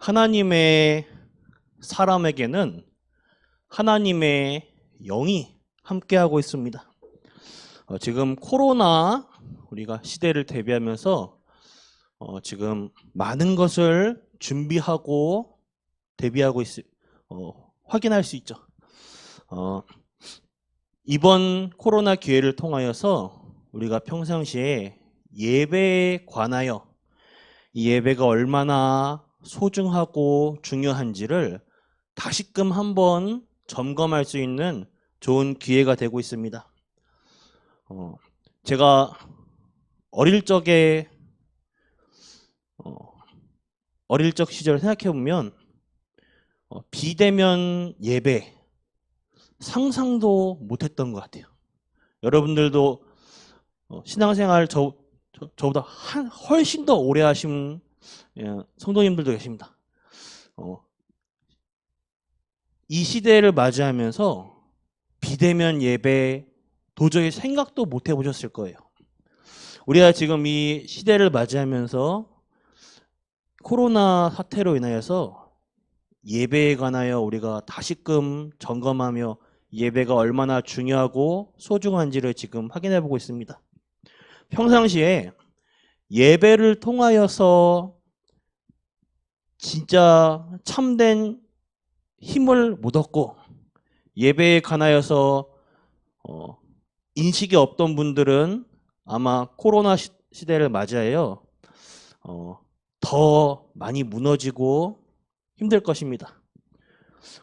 하나님의 사람에게는 하나님의 영이 함께하고 있습니다. 어, 지금 코로나 우리가 시대를 대비하면서 어, 지금 많은 것을 준비하고 대비하고 있, 어, 확인할 수 있죠. 어, 이번 코로나 기회를 통하여서 우리가 평상시에 예배에 관하여 이 예배가 얼마나 소중하고 중요한지를 다시금 한번 점검할 수 있는 좋은 기회가 되고 있습니다. 어, 제가 어릴 적에 어, 어릴 적 시절 생각해 보면 어, 비대면 예배 상상도 못했던 것 같아요. 여러분들도 어, 신앙생활 저, 저 저보다 한, 훨씬 더 오래 하신 예, 성도님들도 계십니다. 어, 이 시대를 맞이하면서 비대면 예배 도저히 생각도 못 해보셨을 거예요. 우리가 지금 이 시대를 맞이하면서 코로나 사태로 인하여서 예배에 관하여 우리가 다시금 점검하며 예배가 얼마나 중요하고 소중한지를 지금 확인해 보고 있습니다. 평상시에 예배를 통하여서 진짜 참된 힘을 못 얻고 예배에 관하여서 어, 인식이 없던 분들은 아마 코로나 시, 대를 맞이하여 어, 더 많이 무너지고 힘들 것입니다.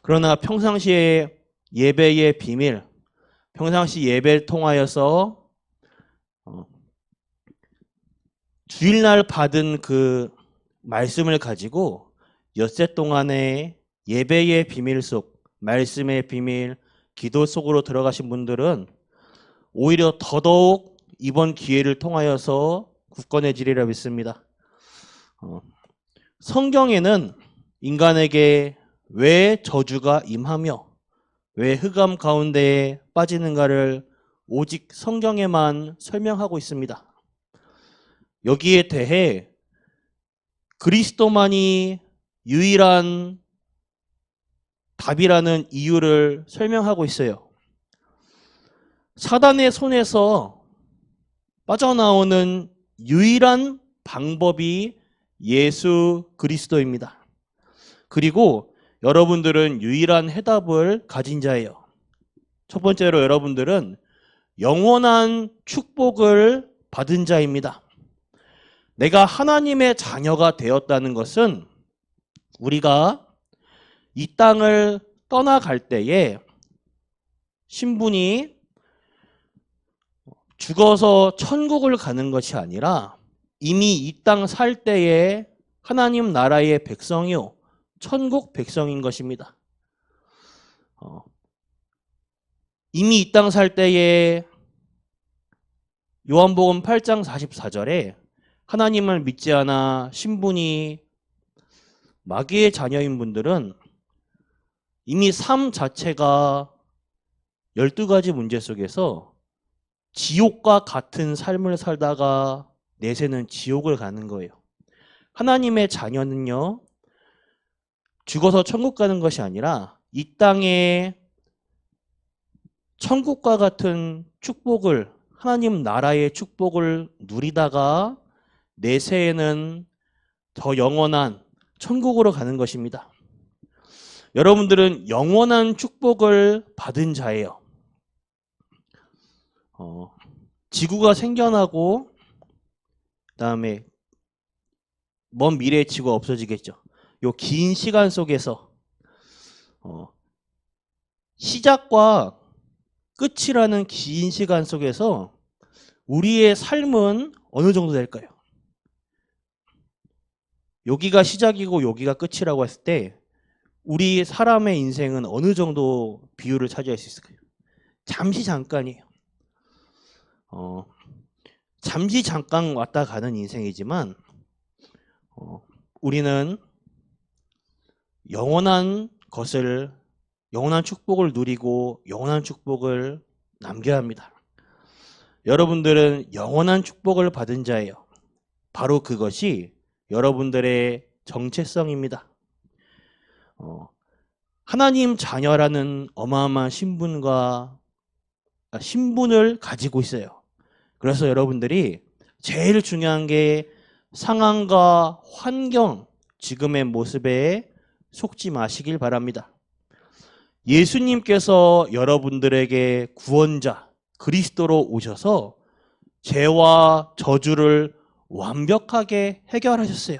그러나 평상시에 예배의 비밀, 평상시 예배를 통하여서 어, 주일날 받은 그 말씀을 가지고 엿새 동안의 예배의 비밀 속, 말씀의 비밀, 기도 속으로 들어가신 분들은 오히려 더더욱 이번 기회를 통하여서 굳건해지리라 믿습니다. 어, 성경에는 인간에게 왜 저주가 임하며 왜 흑암 가운데에 빠지는가를 오직 성경에만 설명하고 있습니다. 여기에 대해 그리스도만이 유일한 답이라는 이유를 설명하고 있어요. 사단의 손에서 빠져나오는 유일한 방법이 예수 그리스도입니다. 그리고 여러분들은 유일한 해답을 가진 자예요. 첫 번째로 여러분들은 영원한 축복을 받은 자입니다. 내가 하나님의 자녀가 되었다는 것은 우리가 이 땅을 떠나갈 때에 신분이 죽어서 천국을 가는 것이 아니라 이미 이 땅 살 때에 하나님 나라의 백성이요 천국 백성인 것입니다. 어, 이미 이 땅 살 때에 요한복음 8장 44절에 하나님을 믿지 않아 신분이 마귀의 자녀인 분들은 이미 삶 자체가 12가지 문제 속에서 지옥과 같은 삶을 살다가 내세는 지옥을 가는 거예요. 하나님의 자녀는요, 죽어서 천국 가는 것이 아니라 이 땅에 천국과 같은 축복을, 하나님 나라의 축복을 누리다가 내세에는 더 영원한 천국으로 가는 것입니다. 여러분들은 영원한 축복을 받은 자예요. 어, 지구가 생겨나고 그다음에 먼 미래의 지구가 없어지겠죠. 요 긴 시간 속에서 어, 시작과 끝이라는 긴 시간 속에서 우리의 삶은 어느 정도 될까요? 여기가 시작이고 여기가 끝이라고 했을 때 우리 사람의 인생은 어느 정도 비율을 차지할 수 있을까요? 잠시 잠깐이에요. 어, 잠시 잠깐 왔다 가는 인생이지만 어, 우리는 영원한 것을 영원한 축복을 누리고 영원한 축복을 남겨야 합니다. 여러분들은 영원한 축복을 받은 자예요. 바로 그것이 여러분들의 정체성입니다. 어, 하나님 자녀라는 어마어마한 신분과 아, 신분을 가지고 있어요. 그래서 여러분들이 제일 중요한 게 상황과 환경, 지금의 모습에 속지 마시길 바랍니다. 예수님께서 여러분들에게 구원자, 그리스도로 오셔서 죄와 저주를 완벽하게 해결하셨어요.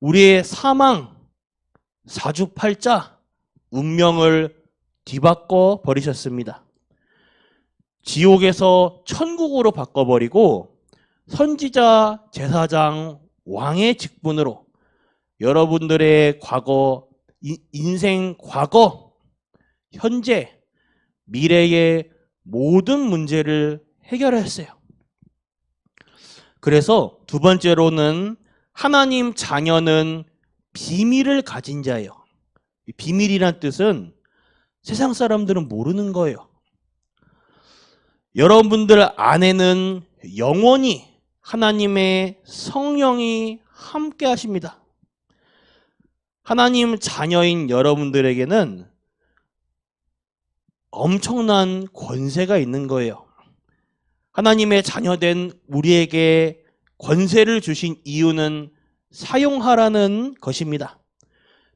우리의 사망, 사주팔자, 운명을 뒤바꿔 버리셨습니다. 지옥에서 천국으로 바꿔버리고 선지자, 제사장, 왕의 직분으로 여러분들의 과거, 이- 인생 과거, 현재, 미래의 모든 문제를 해결했어요. 그래서 두 번째로는 하나님 자녀는 비밀을 가진 자예요. 이 비밀이란 뜻은 세상 사람들은 모르는 거예요. 여러분들 안에는 영원히 하나님의 성령이 함께 하십니다. 하나님 자녀인 여러분들에게는 엄청난 권세가 있는 거예요. 하나님의 자녀된 우리에게 권세를 주신 이유는 사용하라는 것입니다.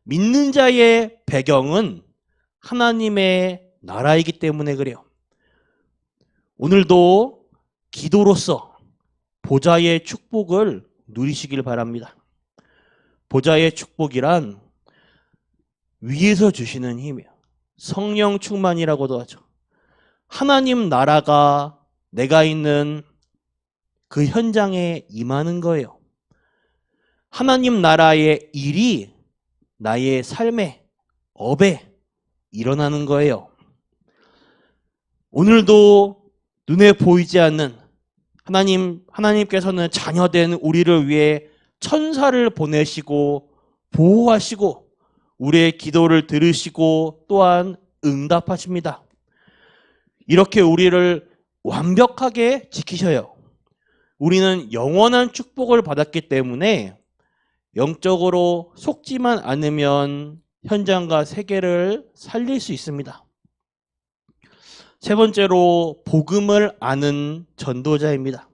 믿는 자의 배경은 하나님의 나라이기 때문에 그래요. 오늘도 기도로서 보좌의 축복을 누리시길 바랍니다. 보좌의 축복이란 위에서 주시는 힘이에요. 성령 충만이라고도 하죠. 하나님 나라가 내가 있는 그 현장에 임하는 거예요. 하나님 나라의 일이 나의 삶에, 업에 일어나는 거예요. 오늘도 눈에 보이지 않는 하나님, 하나님께서는 자녀된 우리를 위해 천사를 보내시고 보호하시고 우리의 기도를 들으시고 또한 응답하십니다. 이렇게 우리를 완벽하게 지키셔요. 우리는 영원한 축복을 받았기 때문에 영적으로 속지만 않으면 현장과 세계를 살릴 수 있습니다. 세 번째로 복음을 아는 전도자입니다.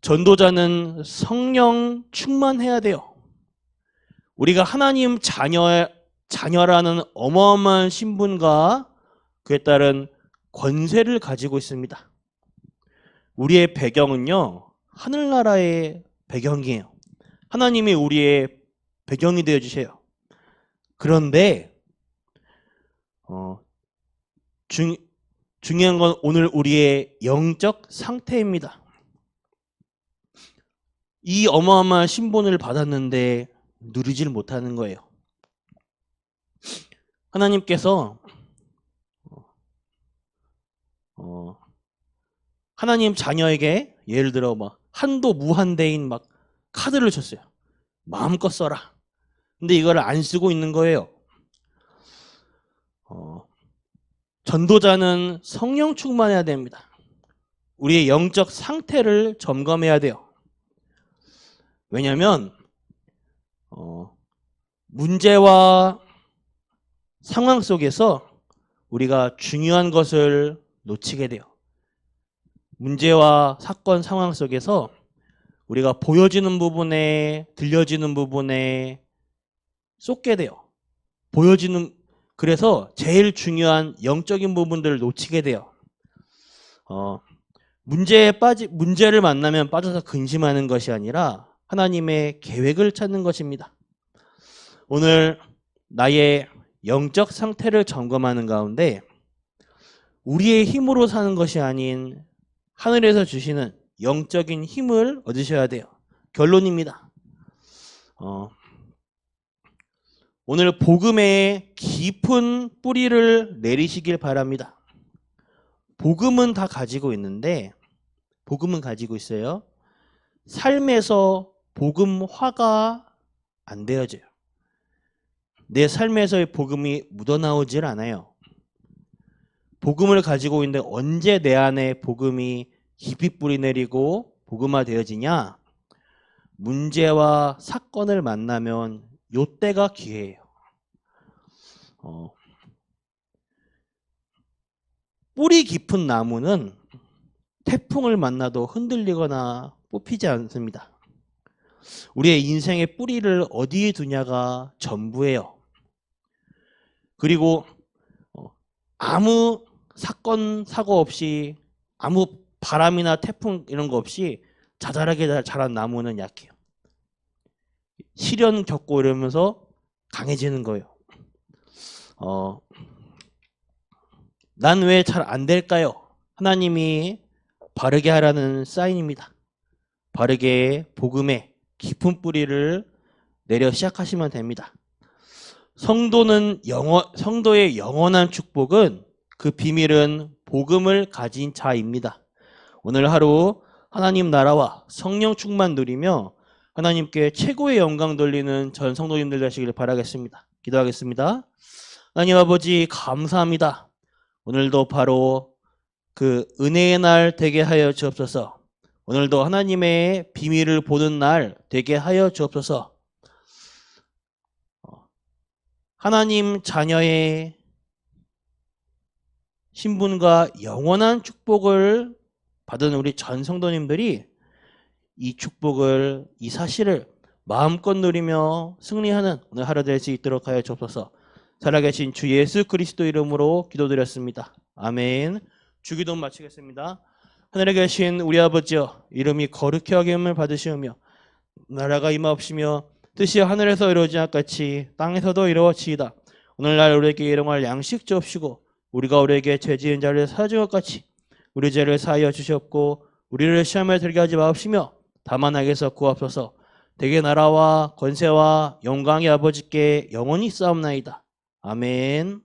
전도자는 성령 충만해야 돼요. 우리가 하나님 자녀, 자녀라는 어마어마한 신분과 그에 따른 권세를 가지고 있습니다. 우리의 배경은요, 하늘나라의 배경이에요. 하나님이 우리의 배경이 되어 주세요. 그런데 어, 중, 중요한 건 오늘 우리의 영적 상태입니다. 이 어마어마한 신분을 받았는데 누리질 못하는 거예요. 하나님께서 어, 하나님 자녀에게 예를 들어 막 한도 무한대인 막 카드를 줬어요. 마음껏 써라. 근데 이걸 안 쓰고 있는 거예요. 어, 전도자는 성령 충만해야 됩니다. 우리의 영적 상태를 점검해야 돼요. 왜냐하면 어, 문제와 상황 속에서 우리가 중요한 것을 놓치게 돼요. 문제와 사건 상황 속에서 우리가 보여지는 부분에 들려지는 부분에 쏟게 돼요. 보여지는 그래서 제일 중요한 영적인 부분들을 놓치게 돼요. 어, 문제에 빠지 문제를 만나면 빠져서 근심하는 것이 아니라 하나님의 계획을 찾는 것입니다. 오늘 나의 영적 상태를 점검하는 가운데 우리의 힘으로 사는 것이 아닌 하늘에서 주시는 영적인 힘을 얻으셔야 돼요. 결론입니다. 어, 오늘 복음에 깊은 뿌리를 내리시길 바랍니다. 복음은 다 가지고 있는데, 복음은 가지고 있어요. 삶에서 복음화가 안 되어져요. 내 삶에서의 복음이 묻어나오질 않아요. 복음을 가지고 있는데 언제 내 안에 복음이 깊이 뿌리 내리고 복음화 되어지냐? 문제와 사건을 만나면 요때가 기회예요. 어, 뿌리 깊은 나무는 태풍을 만나도 흔들리거나 뽑히지 않습니다. 우리의 인생의 뿌리를 어디에 두냐가 전부예요. 그리고 어, 아무 사건 사고 없이 아무 바람이나 태풍 이런 거 없이 자잘하게 자- 자란 나무는 약해요. 시련 겪고 이러면서 강해지는 거예요. 어, 난 왜 잘 안 될까요? 하나님이 바르게 하라는 사인입니다. 바르게 복음에 깊은 뿌리를 내려 시작하시면 됩니다. 성도는 영원, 성도의 영원한 축복은 그 비밀은 복음을 가진 자입니다. 오늘 하루 하나님 나라와 성령 충만 누리며 하나님께 최고의 영광 돌리는 전 성도님들 되시길 바라겠습니다. 기도하겠습니다. 하나님 아버지 감사합니다. 오늘도 바로 그 은혜의 날 되게 하여 주옵소서. 오늘도 하나님의 비밀을 보는 날 되게 하여 주옵소서. 어, 하나님 자녀의 신분과 영원한 축복을 받은 우리 전 성도님들이 이 축복을 이 사실을 마음껏 누리며 승리하는 오늘 하루 될 수 있도록 하여 주옵소서. 살아계신 주 예수 그리스도 이름으로 기도드렸습니다. 아멘. 주기도 마치겠습니다. 하늘에 계신 우리 아버지여 이름이 거룩히 여김을 받으시오며 나라가 임하옵시며 뜻이 하늘에서 이루어진 것 같이 땅에서도 이루어지이다. 오늘날 우리에게 일용할 양식 주옵시고 우리가 우리에게 죄 지은 자를 사준 것 같이 우리 죄를 사하여 주시옵고 우리를 시험에 들게 하지 마옵시며 다만 악에서 구하옵소서 대개 나라와 권세와 영광의 아버지께 영원히 싸움나이다. 아멘